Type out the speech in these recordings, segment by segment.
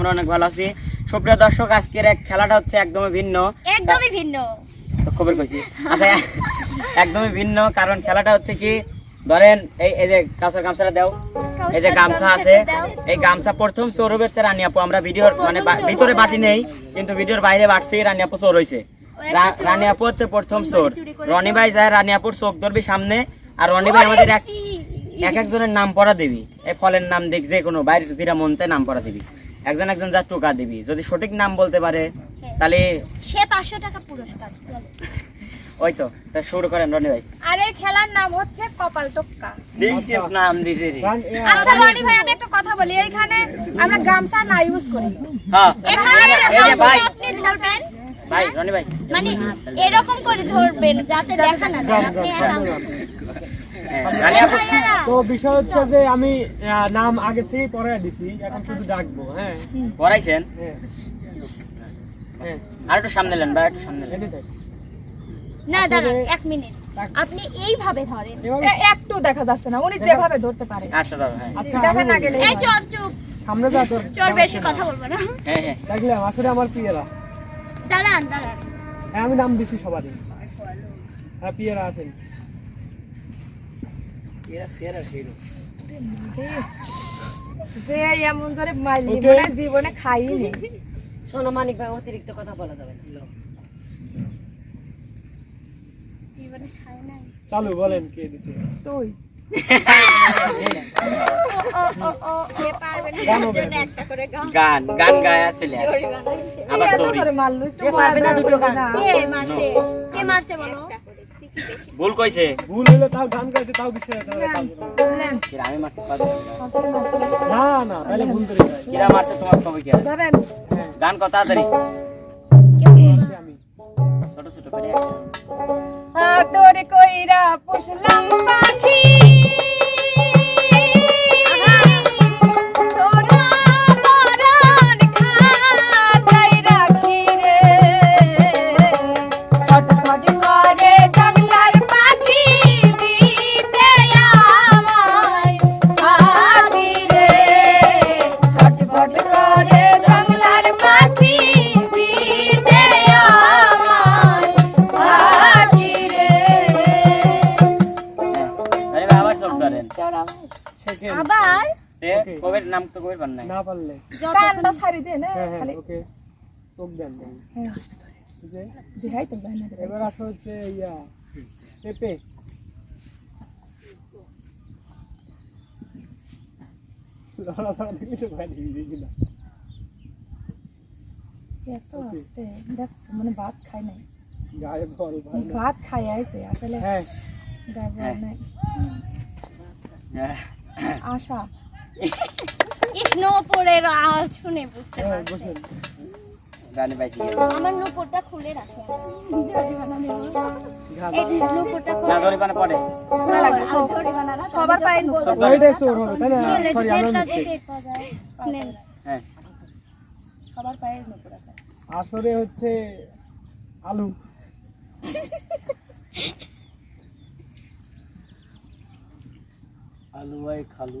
আমরা অনেক ভালো আছি। সুপ্রিয় দর্শক আজকের এক খেলাটা হচ্ছে একদমই ভিন্ন। একদমই ভিন্ন। খবর কইছি। আচ্ছা একদমই ভিন্ন কারণ খেলাটা হচ্ছে কি ধরেন এই এই যে কাঁচার গামছাটা দাও। এই যে গামছা আছে এই গামছা প্রথম চোর হবে রানী আপু। আমরা ভিডিওর মানে ভিতরে বাটি নেই কিন্তু ভিডিওর বাইরে বাড়ছি রানী আপু চোর হয়েছে রানী আপু হচ্ছে প্রথম চোর রনি ভাই যায় রানী আপুর চোখ ধরবি সামনে আর রনি ভাই আমাদের এক এক একজনের নাম পড়া দিবি। এই ফলের নাম দেখ যে কোনো বাইরে যেটা মন চায় নাম পড়া দিবি। একজন একজন যা টোকা দিবি যদি সঠিক নাম বলতে পারে তাহলে সে পাঁচশো টাকা পুরস্কার ওই তো তা শুরু করেন রনি ভাই আর খেলার নাম হচ্ছে কপাল টক্কা দেখছি নাম দিতে রে আচ্ছা রনি ভাই আমি একটা কথা বলি এইখানে আমরা গামছা না ইউজ করি হ্যাঁ এখানে ভাই আপনি ধরবেন ভাই রনি ভাই মানে এরকম করে ধরবেন যাতে দেখা না যায় আপনি তো বিষয় হচ্ছে যে আমি আহ, নাম আগে থেকে পড়াই দিছি এখন শুধু ডাকবো হ্যাঁ। পড়াইছেন? হ্যাঁ। হ্যাঁ। আর একটু সামনে নেন ভাই একটু সামনে নেন। না দাঁড়ান এক মিনিট। আপনি এইভাবে ধরেন একটু দেখা যাচ্ছে না উনি যেভাবে ধরতে পারে। আচ্ছা দাদা হ্যাঁ। আচ্ছা দেখা না গেলে এই চোর চুপ। সামনে যা তোর চোর বেশি কথা বলব না। হ্যাঁ হ্যাঁ। দেখলাম আসলে আমার পিয়েরা দাঁড়ান দাঁড়ান। হ্যাঁ আমি নাম দিছি সবারই। হ্যাঁ পিয়েরা আছেন। যে এমন জোরে মাইলি মনে জীবনে খাইনি। জীবনে খায় নাই। চালু বলেন কে দিছে? তুই। ও ও ও কে পারবে না। গান গান। গান গান গায়া চলে আবার সরি মারলো একটু মারবে না দুটো গান। কে মারছে? কে মারছে বলো? ভুল কইছে। ভুল হইলে তাও গান গাইছে তাও বিষয় আছে আমি মারছি না না তাহলে ভুল করে কিরা মারছে তোমার সবাই কি? ধরেন। গান কত তাড়াতাড়ি। আমি ছোট ছোট করে আ আদর কইরা পুষলাম পাখি। পান নাই। না পারলে। কানটা ছাড়ি দে না হ্যাঁ হ্যাঁ খালি ওকে চোখ দেন দেন। হ্যাঁ। যে দেখাই তো যায় না এবার আছে হচ্ছে ইয়া পেপে। দেখলে তো। এত আস্তে দেখ মানে ভাত খাই নাই। গায়ে বল ভাই ভাত খাই আইছে আসলে হ্যাঁ। গায়ে বল নাই। হ্যাঁ, আশা। আওয়াজ শুনে বুঝতে হ্যাঁ পারছেন? আমার নূপুরটা খুলে। সবার পায়ে। হ্যাঁ সবার পায়ে নুপুর আছে হচ্ছে আলু। আলু ভাই খালু।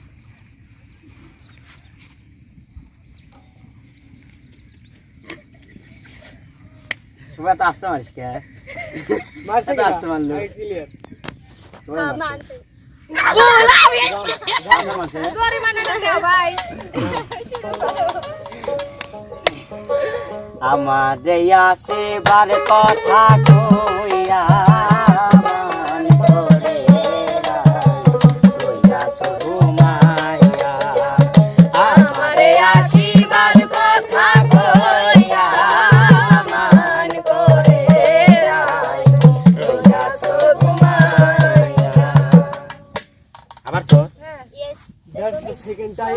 সবাই তো আসতে পারিস কে? মারছে এটা আসতে। ক্লিয়ার হ্যাঁ, মারছে। সরি মানে না ভাই। আমার আসেবার কথা কইয়া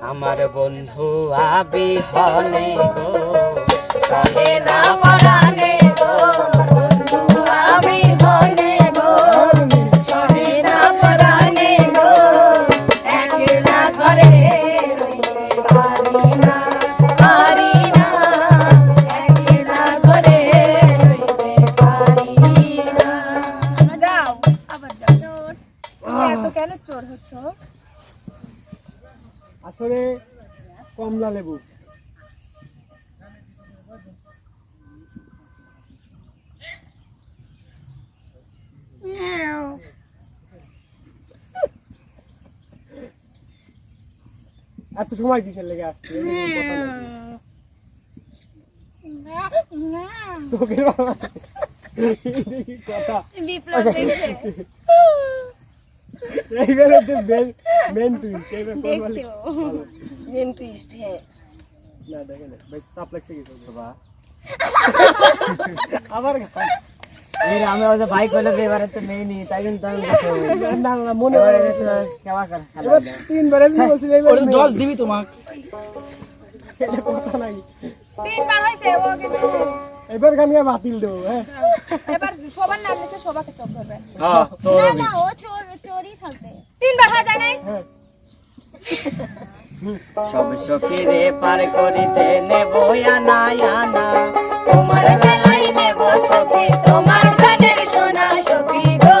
আমার বন্ধু আবি হলে গো। সহে না পরানে কমলা লেবু। এত সময় কিসের লেগে আসছে? চোখের কথা? দেখছে। এইবার হচ্ছে মেন টুইস্ট এইবার দেখছে টুইস্ট হ্যাঁ। না দেখে না বেশ চাপ লাগছে কি শোভা আবার গান। আমি ওই যে বাইক হলে যে এবারে তো নেই নি তাই কিন্তু আমি না না মনে এবারে হয় তো কেমন করে এবার দেয়। তিনবার আমি বলছি ওটা দশ দিবি তোমাক। এটা কথা নাই। তিনবার হয়েছে ও কিন্তু এবার গান গা বাতিল দেবো হ্যাঁ। এবার সবার নাম নিচে সবাকে চোখ ধরবে হ্যাঁ, না না ও চোর চোরই থাকবে। তিনবার হয়ে যায় নাই? হ্যাঁ। সব সখীরে পার করিতে নেব আনা আনা তোমার বেলায় নেব সখী, তোমার গানের সোনা সখী গো।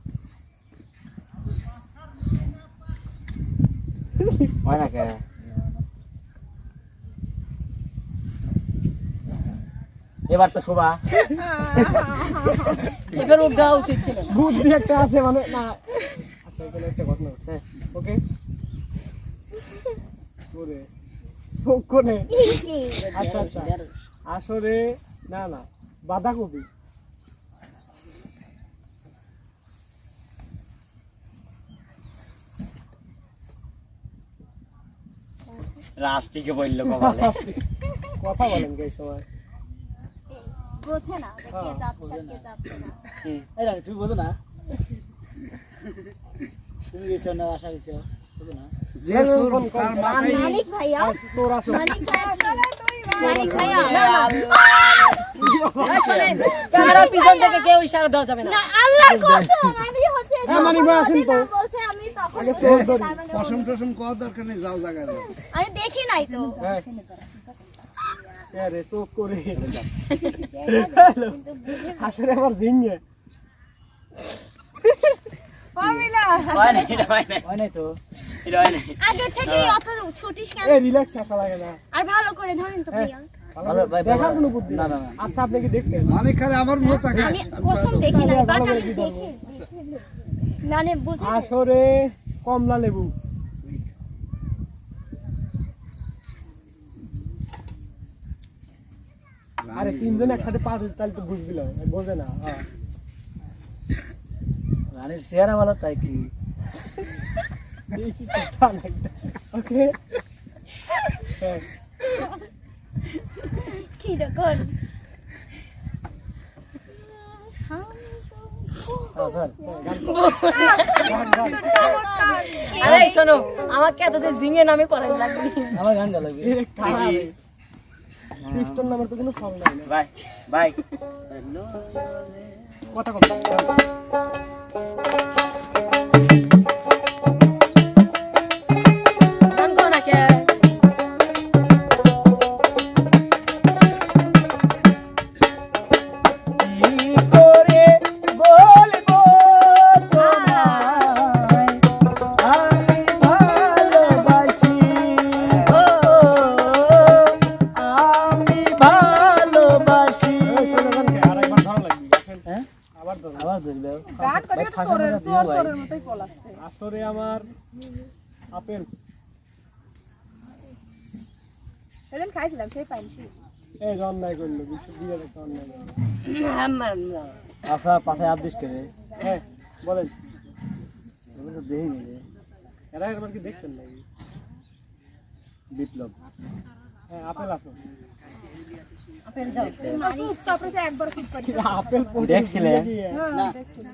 হয় না কে এবার তো শোভা। এবার ও উচিত ছিল। বুদ্ধি একটা আছে মানে না। আচ্ছা এখানে একটা ঘটনা হচ্ছে ওকে। ওরে চোখ আচ্ছা আচ্ছা। আসরে না না বাঁধাকপি। রাষ্ট্রীকে বলল কপালে। কথা বলেন কে সময়? বোঝে না কে যাচ্ছে কে যাচ্ছে না। এই রানী তুমি বোঝো না? তুমি গেছো না আশা গেছো বোঝো না? মানিক ভাইয়া। তোর ভাইয়া মানিক পিছন থেকে কেউ ইশারা দেওয়া যাবে না। না আল্লাহর কসম আমি হচ্ছে হ্যাঁ, ভাই আসেন তো। আগে চোর ধরি মানে পশম টসম কর দরকার নেই যাও জায়গায় আমি দেখি নাই তো। হ্যাঁ। হ্যাঁ চোখ করে। হয় হয় হয় হয় আর হ্যাঁ। আচ্ছা বলব? মানে বুঝে আসরে কমলা লেবু। আরে তিনজন একসাথে পাঁচ তাহলে তো বুঝবিল বোঝে না হ্যাঁ। রানীর চেহারা ভালো তাই কি? ওকে? হ্যাঁ আরে শোনো আমাকে এতদিন জিঙে নামে করেন লাগবে। আমার গানটা লাগবে। খ্রিস্টান নামের তো কোনো নাই। কথা কম। চোরের চোর। চোরের মতোই পলাচ্ছে আসরে আমার আপেল। সেদিন খাইছিলাম সেই পাইছি এই অন্যায় করল বিশ্ব দিয়ে একটা অন্যায়। আমার আচ্ছা পাশে দিস করে হ্যাঁ বলেন। আমি তো দেখিনি রে। এরা একবার কি দেখছেন নাকি? বিপ্লব। হ্যাঁ আপেল আসো চুপ তারপরে যে একবার চুপ করি আপেল পড়ে দেখছিলে? কি, হ্যাঁ দেখছিলাম।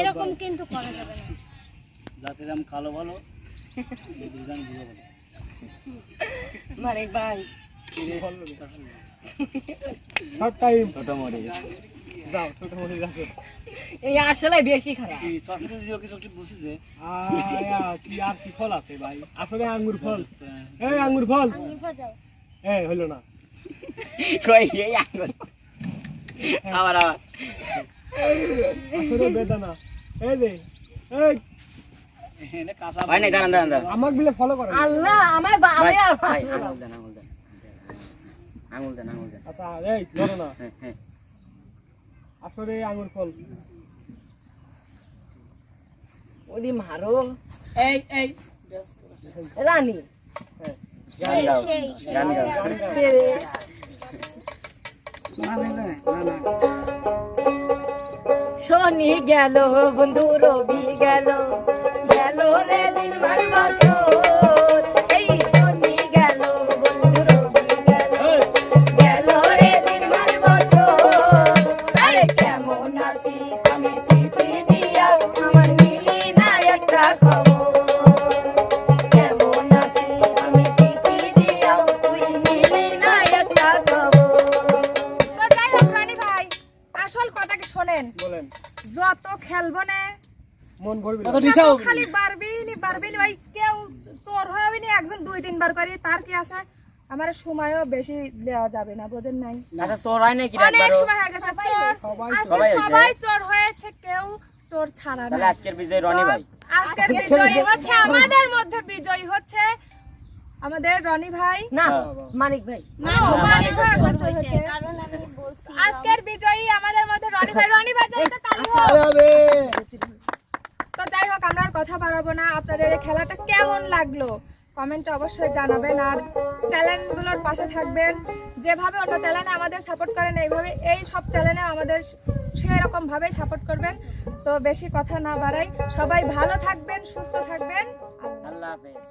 এরকম কিন্তু করা যাবে না। জাতির আম কালো ভালো গান বুঝো ভালো। মানে ভাই। শর্ট টাইম ছোট মরিচ যাও ছোট মনে রাখো এই আসলে বেশি খারাপ। কি চকলেট দিও কি চকলেট বসিছে আয়া কি আর কি ফল আছে ভাই? আসলে আঙ্গুর ফল। এই আঙ্গুর ফল। যাও এই হলো না। কই এই আঙ্গুর? আবার আবার। আসলে বেদানা এই দে এই। এনে কাঁচা ভাই নাই দাঁড়ান দাঁড়ান আমাকে বিলে ফলো করে আল্লাহ আমায় বা- ভাই আর ভাই আঙুল দেন আঙুল দেন আঙুল দেন। আঙুল দেন আচ্ছা এই ধরো না। হ্যাঁ হ্যাঁ। আসলে আঙ্গুর ফল। ওদি মারো। এই এই। রানী। গান গাও গান গাও না না না না। শনি গেল বন্ধু রবি গেল। গেল রে দিন মান যত খেলব না। মন ভরবি কত না। নিশা তত খালি পারবি নি পারবি নি ভাই কেউ তোর হবে নি একজন দুই তিনবার করি তার কি আছে? আমার সময়ও বেশি দেওয়া যাবে না বোঝেন নাই? আচ্ছা চোর হয় নাকি অনেক সময় হয়ে গেছে সবাই সবাই চোর হয়েছে কেউ চোর ছাড়া তাহলে না আজকের বিজয় রনি ভাই। আজকের বিজয়ী হচ্ছে আমাদের মধ্যে বিজয়ী হচ্ছে আমাদের রনি ভাই। না মানিক ভাই। মানিক ভাই হয়েছে। কারণ আমি বলছি আজকের বিজয়ী আমাদের মধ্যে রনি ভাই। রনি ভাই জয়ীটা তালি তো যাই হোক আমরা আর কথা বাড়াবো না। আপনাদের এই খেলাটা কেমন লাগল? কমেন্টে অবশ্যই জানাবেন আর চ্যানেলগুলোর পাশে থাকবেন। যেভাবে অন্য চ্যানেলে আমাদের সাপোর্ট করেন এইভাবে এই সব চ্যানেলে আমাদের সেই রকম ভাবেই সাপোর্ট করবেন। তো বেশি কথা না বাড়াই। সবাই ভালো থাকবেন সুস্থ থাকবেন। আল্লাহ হাফেজ।